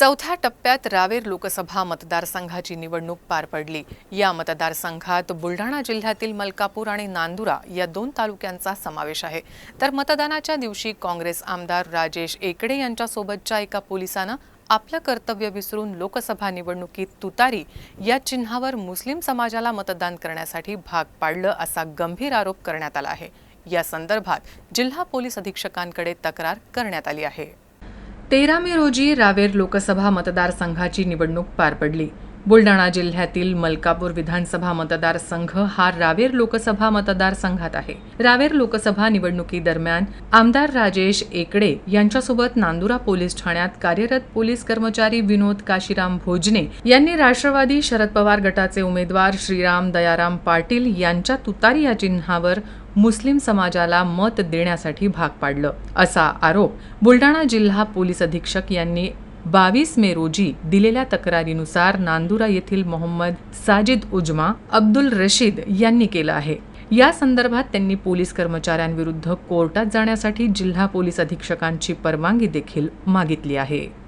चौथ्या टप्प्यात रावेर लोकसभा मतदारसंघाची निवडणूक पार पडली. या मतदारसंघात बुलढाणा जिल्ह्यातील मलकापूर आणि नांदुरा या दोन तालुक्यांचा समावेश आहे. तर मतदानाच्या दिवशी काँग्रेस आमदार राजेश एकडे यांच्यासोबतच्या एका पोलिसानं आपलं कर्तव्य विसरून लोकसभा निवडणुकीत तुतारी या चिन्हावर मुस्लिम समाजाला मतदान करण्यासाठी भाग पाडलं असा गंभीर आरोप करण्यात आला आहे. या संदर्भात जिल्हा पोलीस अधीक्षकांकडे तक्रार करण्यात आली आहे. तेरा मे रोजी रावेर लोकसभा मतदारसंघाची निवडणूक पार पडली. बुलढाणा जिल्ह्यातील मलकापूर विधानसभा मतदारसंघ हा रावेर लोकसभा मतदारसंघात आहे. रावेर लोकसभा निवडणुकीदरम्यान आमदार राजेश एकडे यांच्यासोबत नांदुरा पोलीस ठाण्यात कार्यरत पोलीस कर्मचारी विनोद काशीराम भोजने यांनी राष्ट्रवादी शरद पवार गटाचे उमेदवार श्रीराम दयाराम पाटील यांच्या तुतारी या चिन्हावर मुस्लिम समाजाला मत देण्यासाठी भाग पाडलं. असा आरोप बुलढाणा जिल्हा पोलीस अधीक्षक यांनी बावीस मे रोजी दिलेल्या तक्रारीनुसार नांदुरा येथील मोहम्मद साजिद उजमा अब्दुल रशीद यांनी केलं आहे. या संदर्भात त्यांनी पोलीस कर्मचाऱ्यांविरुद्ध कोर्टात जाण्यासाठी जिल्हा पोलीस अधीक्षकांची परवानगी देखील मागितली आहे.